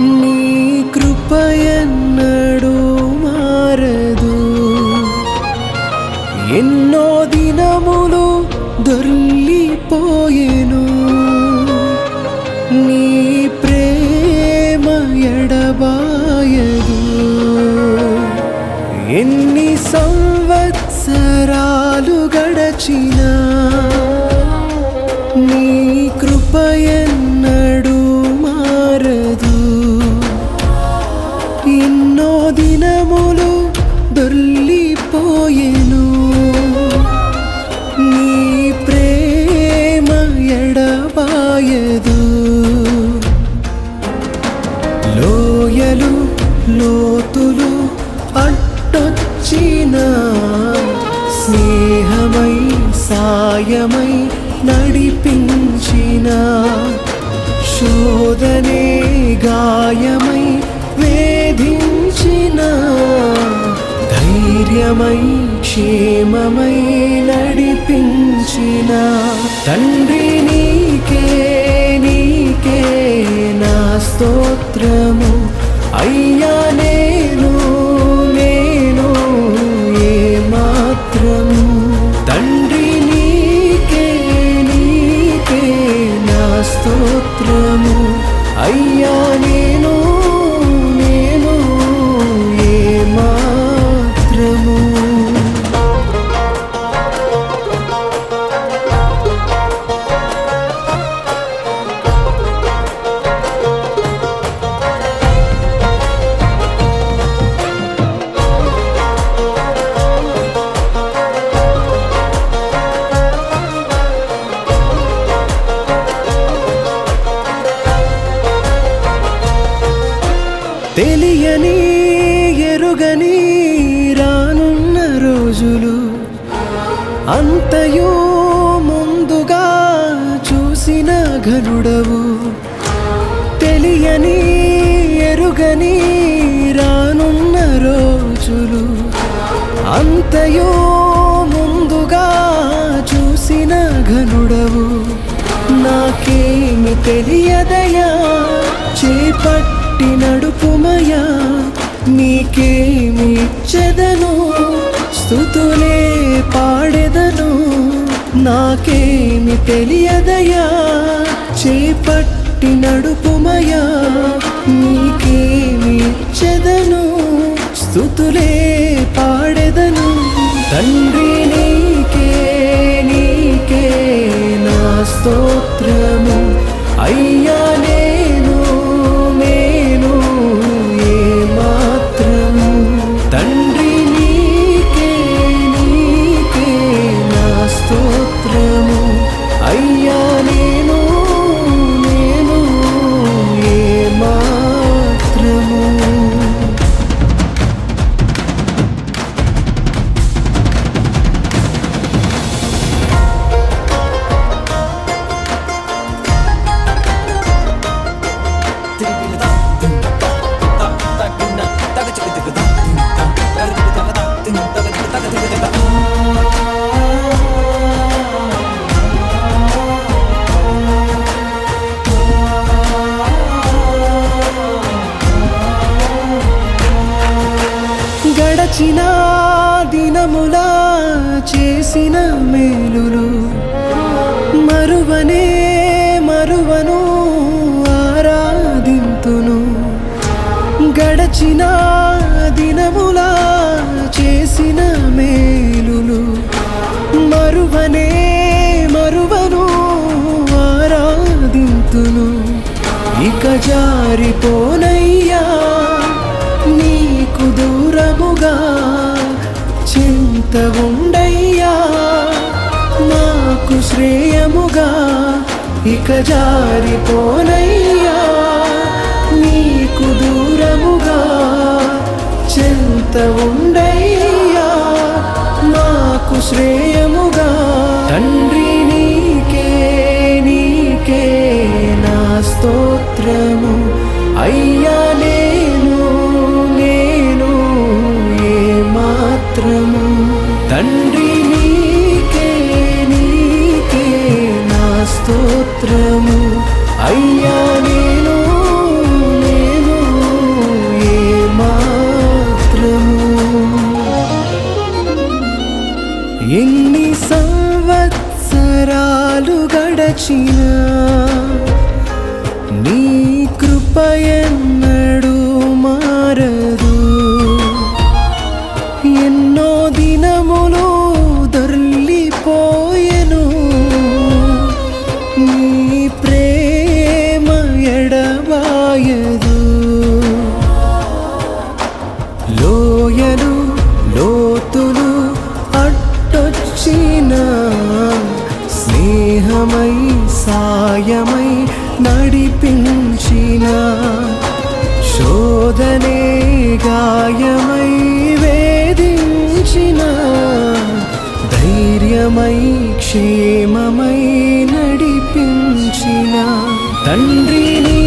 నీ కృపయన్నడు మారదు. ఎన్నో దినములు దొర్లిపోయెను. నీ ప్రేమ ఎడబాయదు. ఎన్ని సంవత్సరాలు గడచినా ఎడబాయదు లోయలు లోతులు అట్టొచ్చిన స్నేహమై సాయమై నడిపించిన శోధనే గాయమై వేధించిన ధైర్యమై క్షేమమై నడిపించిన తండ్రి నీకే నీకే నా స్తోత్రము. అయ్యానే రోజులు అంతయో ముందుగా చూసిన ఘనుడవు తెలియని ఎరుగని రానున్న రోజులు అంతయో ముందుగా చూసిన ఘనుడవు నాకేమి తెలియదయా? చేపట్టి నడుపుమయా? నీకేమి చెదను స్థుతులే పాడెదను. నాకేమి తెలియదయా. చేపట్టి నడుపుమయా. నీకేమి చెదను స్థుతులే పాడెదను. తండ్రి నీకే నీకే నా స్తోత్రము. అయ్యానే మరువనే మరువను ఆరాధింతును. గడచిన దినములా చేసిన మేలులు మరువనే మరువను ఆరాధింతును. ఇక జారిపోనయ్యా నీకు దూరముగా చింత ఉండయ్యా. నాకు శ్రేయముగా ఇక జారిపోనయ్యా. నీకు దూరముగా చింత ఉండయ్యా. నాకు శ్రేయముగా ఎన్ని సంవత్సరాలు గడచినా తండ్రి